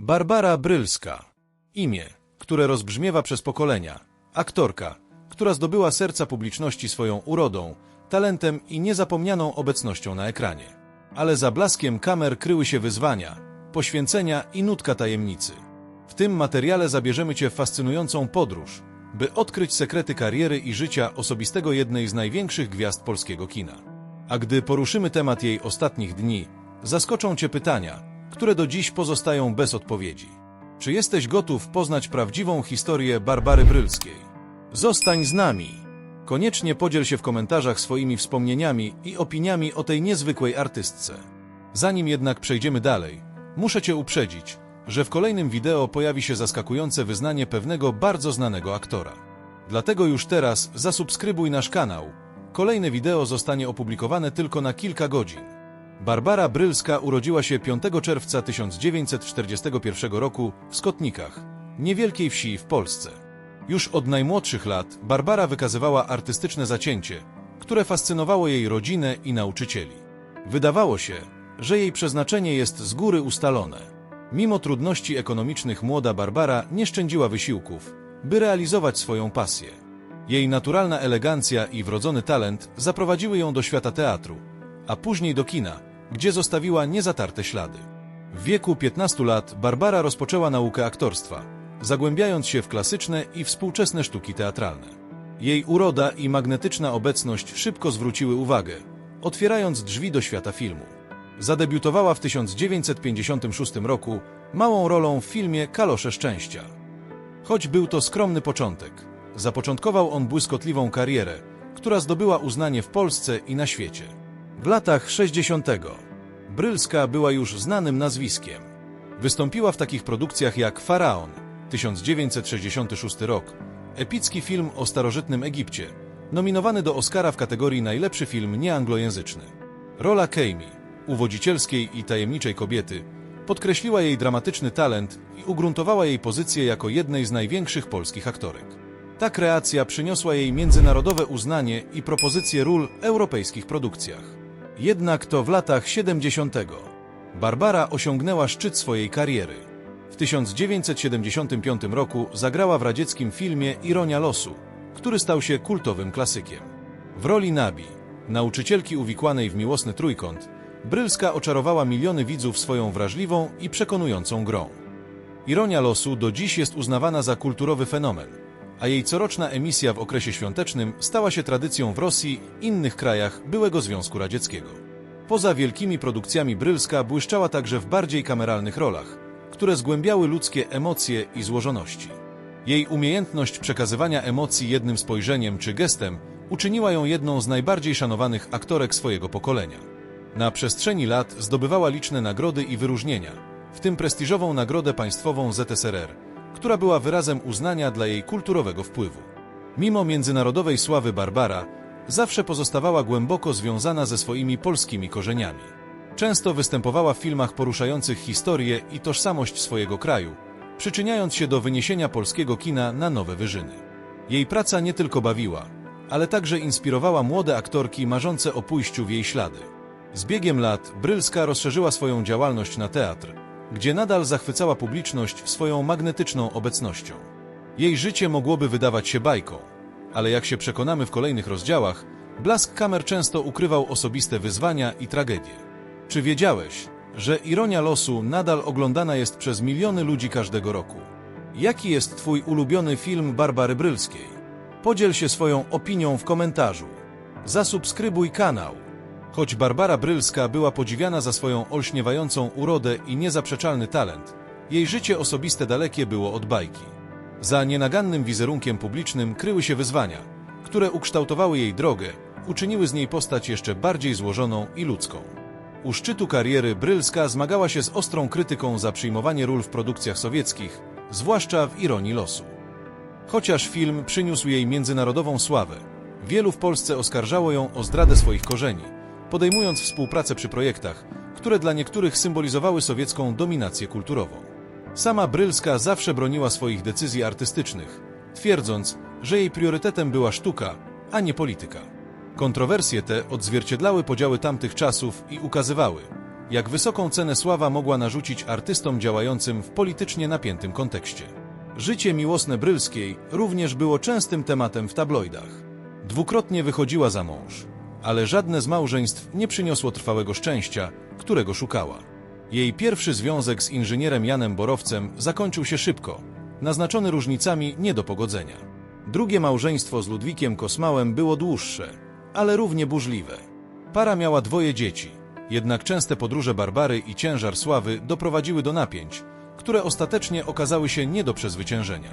Barbara Brylska. Imię, które rozbrzmiewa przez pokolenia. Aktorka, która zdobyła serca publiczności swoją urodą, talentem i niezapomnianą obecnością na ekranie. Ale za blaskiem kamer kryły się wyzwania, poświęcenia i nutka tajemnicy. W tym materiale zabierzemy Cię w fascynującą podróż, by odkryć sekrety kariery i życia osobistego jednej z największych gwiazd polskiego kina. A gdy poruszymy temat jej ostatnich dni, zaskoczą Cię pytania, które do dziś pozostają bez odpowiedzi. Czy jesteś gotów poznać prawdziwą historię Barbary Brylskiej? Zostań z nami! Koniecznie podziel się w komentarzach swoimi wspomnieniami i opiniami o tej niezwykłej artystce. Zanim jednak przejdziemy dalej, muszę Cię uprzedzić, że w kolejnym wideo pojawi się zaskakujące wyznanie pewnego bardzo znanego aktora. Dlatego już teraz zasubskrybuj nasz kanał. Kolejne wideo zostanie opublikowane tylko na kilka godzin. Barbara Brylska urodziła się 5 czerwca 1941 roku w Skotnikach, niewielkiej wsi w Polsce. Już od najmłodszych lat Barbara wykazywała artystyczne zacięcie, które fascynowało jej rodzinę i nauczycieli. Wydawało się, że jej przeznaczenie jest z góry ustalone. Mimo trudności ekonomicznych młoda Barbara nie szczędziła wysiłków, by realizować swoją pasję. Jej naturalna elegancja i wrodzony talent zaprowadziły ją do świata teatru, a później do kina, gdzie zostawiła niezatarte ślady. W wieku 15 lat Barbara rozpoczęła naukę aktorstwa, zagłębiając się w klasyczne i współczesne sztuki teatralne. Jej uroda i magnetyczna obecność szybko zwróciły uwagę, otwierając drzwi do świata filmu. Zadebiutowała w 1956 roku małą rolą w filmie Kalosze Szczęścia. Choć był to skromny początek, zapoczątkował on błyskotliwą karierę, która zdobyła uznanie w Polsce i na świecie. W latach 60. Brylska była już znanym nazwiskiem. Wystąpiła w takich produkcjach jak Faraon 1966 rok, epicki film o starożytnym Egipcie, nominowany do Oscara w kategorii najlepszy film nieanglojęzyczny. Rola Kami, uwodzicielskiej i tajemniczej kobiety, podkreśliła jej dramatyczny talent i ugruntowała jej pozycję jako jednej z największych polskich aktorek. Ta kreacja przyniosła jej międzynarodowe uznanie i propozycje ról w europejskich produkcjach. Jednak to w latach 70. Barbara osiągnęła szczyt swojej kariery. W 1975 roku zagrała w radzieckim filmie Ironia losu, który stał się kultowym klasykiem. W roli Nabi, nauczycielki uwikłanej w miłosny trójkąt, Brylska oczarowała miliony widzów swoją wrażliwą i przekonującą grą. Ironia losu do dziś jest uznawana za kulturowy fenomen, a jej coroczna emisja w okresie świątecznym stała się tradycją w Rosji i innych krajach byłego Związku Radzieckiego. Poza wielkimi produkcjami Brylska błyszczała także w bardziej kameralnych rolach, które zgłębiały ludzkie emocje i złożoności. Jej umiejętność przekazywania emocji jednym spojrzeniem czy gestem uczyniła ją jedną z najbardziej szanowanych aktorek swojego pokolenia. Na przestrzeni lat zdobywała liczne nagrody i wyróżnienia, w tym prestiżową Nagrodę Państwową ZSRR, która była wyrazem uznania dla jej kulturowego wpływu. Mimo międzynarodowej sławy Barbara, zawsze pozostawała głęboko związana ze swoimi polskimi korzeniami. Często występowała w filmach poruszających historię i tożsamość swojego kraju, przyczyniając się do wyniesienia polskiego kina na nowe wyżyny. Jej praca nie tylko bawiła, ale także inspirowała młode aktorki marzące o pójściu w jej ślady. Z biegiem lat Brylska rozszerzyła swoją działalność na teatr, gdzie nadal zachwycała publiczność swoją magnetyczną obecnością. Jej życie mogłoby wydawać się bajką, ale jak się przekonamy w kolejnych rozdziałach, blask kamer często ukrywał osobiste wyzwania i tragedie. Czy wiedziałeś, że ironia losu nadal oglądana jest przez miliony ludzi każdego roku? Jaki jest Twój ulubiony film Barbary Brylskiej? Podziel się swoją opinią w komentarzu. Zasubskrybuj kanał. Choć Barbara Brylska była podziwiana za swoją olśniewającą urodę i niezaprzeczalny talent, jej życie osobiste dalekie było od bajki. Za nienagannym wizerunkiem publicznym kryły się wyzwania, które ukształtowały jej drogę, uczyniły z niej postać jeszcze bardziej złożoną i ludzką. U szczytu kariery Brylska zmagała się z ostrą krytyką za przyjmowanie ról w produkcjach sowieckich, zwłaszcza w Ironii losu. Chociaż film przyniósł jej międzynarodową sławę, wielu w Polsce oskarżało ją o zdradę swoich korzeni, podejmując współpracę przy projektach, które dla niektórych symbolizowały sowiecką dominację kulturową. Sama Brylska zawsze broniła swoich decyzji artystycznych, twierdząc, że jej priorytetem była sztuka, a nie polityka. Kontrowersje te odzwierciedlały podziały tamtych czasów i ukazywały, jak wysoką cenę sława mogła narzucić artystom działającym w politycznie napiętym kontekście. Życie miłosne Brylskiej również było częstym tematem w tabloidach. Dwukrotnie wychodziła za mąż, ale żadne z małżeństw nie przyniosło trwałego szczęścia, którego szukała. Jej pierwszy związek z inżynierem Janem Borowcem zakończył się szybko, naznaczony różnicami nie do pogodzenia. Drugie małżeństwo z Ludwikiem Kosmałem było dłuższe, ale równie burzliwe. Para miała dwoje dzieci, jednak częste podróże Barbary i ciężar sławy doprowadziły do napięć, które ostatecznie okazały się nie do przezwyciężenia.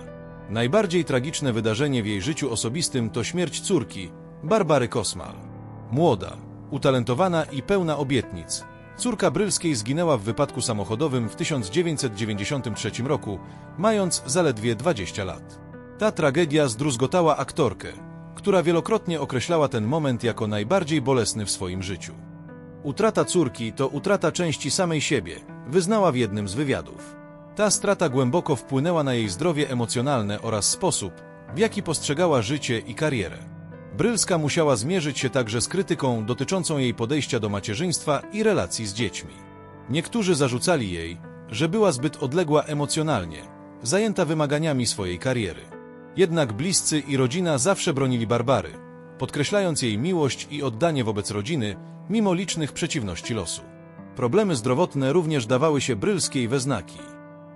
Najbardziej tragiczne wydarzenie w jej życiu osobistym to śmierć córki, Barbary Kosmal. Młoda, utalentowana i pełna obietnic, córka Brylskiej zginęła w wypadku samochodowym w 1993 roku, mając zaledwie 20 lat. Ta tragedia zdruzgotała aktorkę, która wielokrotnie określała ten moment jako najbardziej bolesny w swoim życiu. Utrata córki to utrata części samej siebie, wyznała w jednym z wywiadów. Ta strata głęboko wpłynęła na jej zdrowie emocjonalne oraz sposób, w jaki postrzegała życie i karierę. Brylska musiała zmierzyć się także z krytyką dotyczącą jej podejścia do macierzyństwa i relacji z dziećmi. Niektórzy zarzucali jej, że była zbyt odległa emocjonalnie, zajęta wymaganiami swojej kariery. Jednak bliscy i rodzina zawsze bronili Barbary, podkreślając jej miłość i oddanie wobec rodziny, mimo licznych przeciwności losu. Problemy zdrowotne również dawały się Brylskiej we znaki.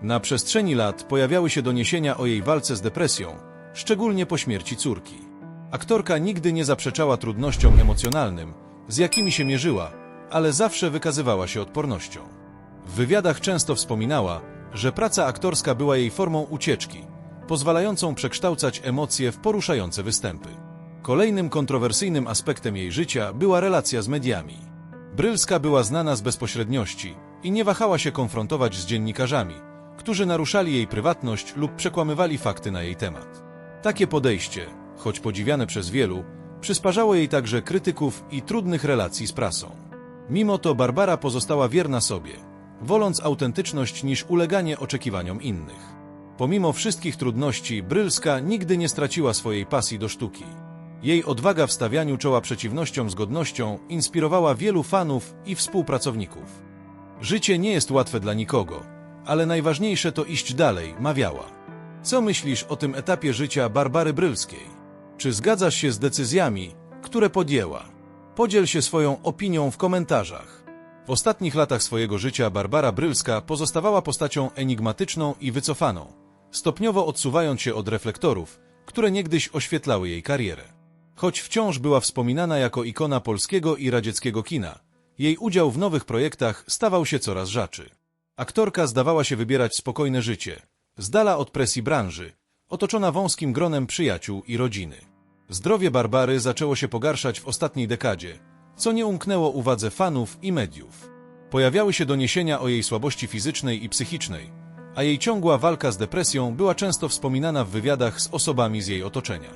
Na przestrzeni lat pojawiały się doniesienia o jej walce z depresją, szczególnie po śmierci córki. Aktorka nigdy nie zaprzeczała trudnościom emocjonalnym, z jakimi się mierzyła, ale zawsze wykazywała się odpornością. W wywiadach często wspominała, że praca aktorska była jej formą ucieczki, pozwalającą przekształcać emocje w poruszające występy. Kolejnym kontrowersyjnym aspektem jej życia była relacja z mediami. Brylska była znana z bezpośredniości i nie wahała się konfrontować z dziennikarzami, którzy naruszali jej prywatność lub przekłamywali fakty na jej temat. Takie podejście, choć podziwiane przez wielu, przysparzało jej także krytyków i trudnych relacji z prasą. Mimo to Barbara pozostała wierna sobie, woląc autentyczność niż uleganie oczekiwaniom innych. Pomimo wszystkich trudności, Brylska nigdy nie straciła swojej pasji do sztuki. Jej odwaga w stawianiu czoła przeciwnościom z godnością inspirowała wielu fanów i współpracowników. Życie nie jest łatwe dla nikogo, ale najważniejsze to iść dalej, mawiała. Co myślisz o tym etapie życia Barbary Brylskiej? Czy zgadzasz się z decyzjami, które podjęła? Podziel się swoją opinią w komentarzach. W ostatnich latach swojego życia Barbara Brylska pozostawała postacią enigmatyczną i wycofaną, stopniowo odsuwając się od reflektorów, które niegdyś oświetlały jej karierę. Choć wciąż była wspominana jako ikona polskiego i radzieckiego kina, jej udział w nowych projektach stawał się coraz rzadszy. Aktorka zdawała się wybierać spokojne życie, z dala od presji branży, otoczona wąskim gronem przyjaciół i rodziny. Zdrowie Barbary zaczęło się pogarszać w ostatniej dekadzie, co nie umknęło uwadze fanów i mediów. Pojawiały się doniesienia o jej słabości fizycznej i psychicznej, a jej ciągła walka z depresją była często wspominana w wywiadach z osobami z jej otoczenia.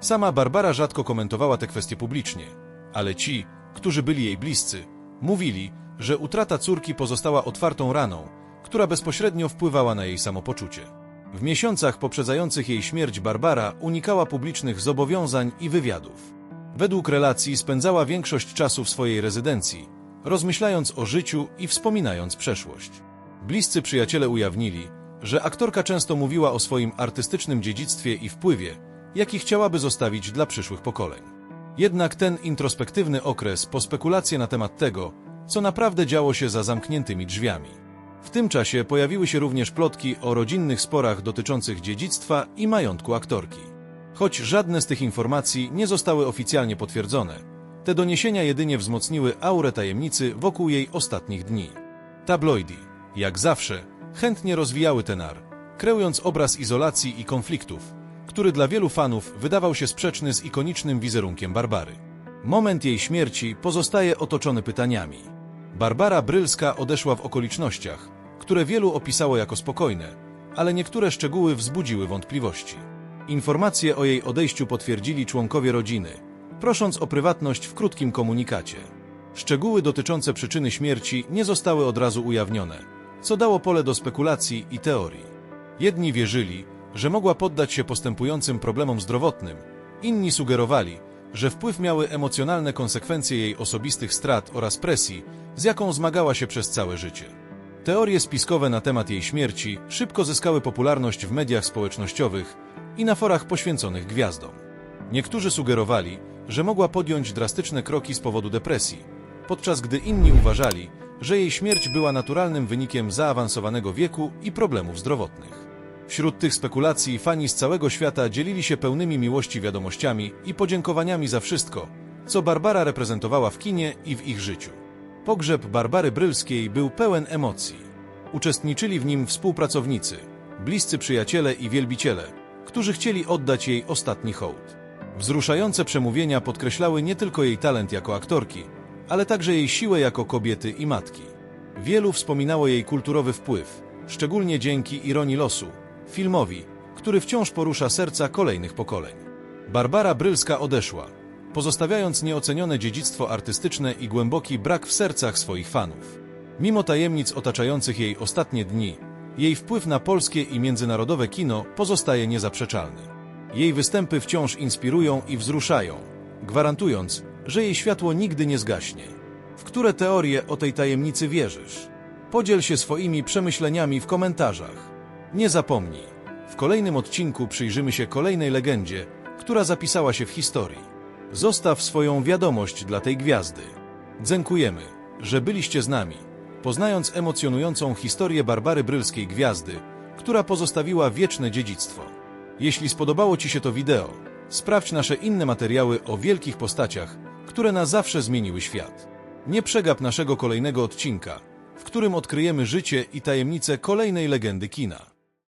Sama Barbara rzadko komentowała te kwestie publicznie, ale ci, którzy byli jej bliscy, mówili, że utrata córki pozostała otwartą raną, która bezpośrednio wpływała na jej samopoczucie. W miesiącach poprzedzających jej śmierć Barbara unikała publicznych zobowiązań i wywiadów. Według relacji spędzała większość czasu w swojej rezydencji, rozmyślając o życiu i wspominając przeszłość. Bliscy przyjaciele ujawnili, że aktorka często mówiła o swoim artystycznym dziedzictwie i wpływie, jaki chciałaby zostawić dla przyszłych pokoleń. Jednak ten introspektywny okres po spekulacje na temat tego, co naprawdę działo się za zamkniętymi drzwiami. W tym czasie pojawiły się również plotki o rodzinnych sporach dotyczących dziedzictwa i majątku aktorki. Choć żadne z tych informacji nie zostały oficjalnie potwierdzone, te doniesienia jedynie wzmocniły aurę tajemnicy wokół jej ostatnich dni. Tabloidy, jak zawsze, chętnie rozwijały ten ar, kreując obraz izolacji i konfliktów, który dla wielu fanów wydawał się sprzeczny z ikonicznym wizerunkiem Barbary. Moment jej śmierci pozostaje otoczony pytaniami. Barbara Brylska odeszła w okolicznościach, które wielu opisało jako spokojne, ale niektóre szczegóły wzbudziły wątpliwości. Informacje o jej odejściu potwierdzili członkowie rodziny, prosząc o prywatność w krótkim komunikacie. Szczegóły dotyczące przyczyny śmierci nie zostały od razu ujawnione, co dało pole do spekulacji i teorii. Jedni wierzyli, że mogła poddać się postępującym problemom zdrowotnym, inni sugerowali, że wpływ miały emocjonalne konsekwencje jej osobistych strat oraz presji z jaką zmagała się przez całe życie. Teorie spiskowe na temat jej śmierci szybko zyskały popularność w mediach społecznościowych i na forach poświęconych gwiazdom. Niektórzy sugerowali, że mogła podjąć drastyczne kroki z powodu depresji, podczas gdy inni uważali, że jej śmierć była naturalnym wynikiem zaawansowanego wieku i problemów zdrowotnych. Wśród tych spekulacji fani z całego świata dzielili się pełnymi miłości wiadomościami i podziękowaniami za wszystko, co Barbara reprezentowała w kinie i w ich życiu. Pogrzeb Barbary Brylskiej był pełen emocji. Uczestniczyli w nim współpracownicy, bliscy przyjaciele i wielbiciele, którzy chcieli oddać jej ostatni hołd. Wzruszające przemówienia podkreślały nie tylko jej talent jako aktorki, ale także jej siłę jako kobiety i matki. Wielu wspominało jej kulturowy wpływ, szczególnie dzięki ironii losu, filmowi, który wciąż porusza serca kolejnych pokoleń. Barbara Brylska odeszła, pozostawiając nieocenione dziedzictwo artystyczne i głęboki brak w sercach swoich fanów. Mimo tajemnic otaczających jej ostatnie dni, jej wpływ na polskie i międzynarodowe kino pozostaje niezaprzeczalny. Jej występy wciąż inspirują i wzruszają, gwarantując, że jej światło nigdy nie zgaśnie. W które teorie o tej tajemnicy wierzysz? Podziel się swoimi przemyśleniami w komentarzach. Nie zapomnij, w kolejnym odcinku przyjrzymy się kolejnej legendzie, która zapisała się w historii. Zostaw swoją wiadomość dla tej gwiazdy. Dziękujemy, że byliście z nami, poznając emocjonującą historię Barbary Brylskiej Gwiazdy, która pozostawiła wieczne dziedzictwo. Jeśli spodobało Ci się to wideo, sprawdź nasze inne materiały o wielkich postaciach, które na zawsze zmieniły świat. Nie przegap naszego kolejnego odcinka, w którym odkryjemy życie i tajemnice kolejnej legendy kina.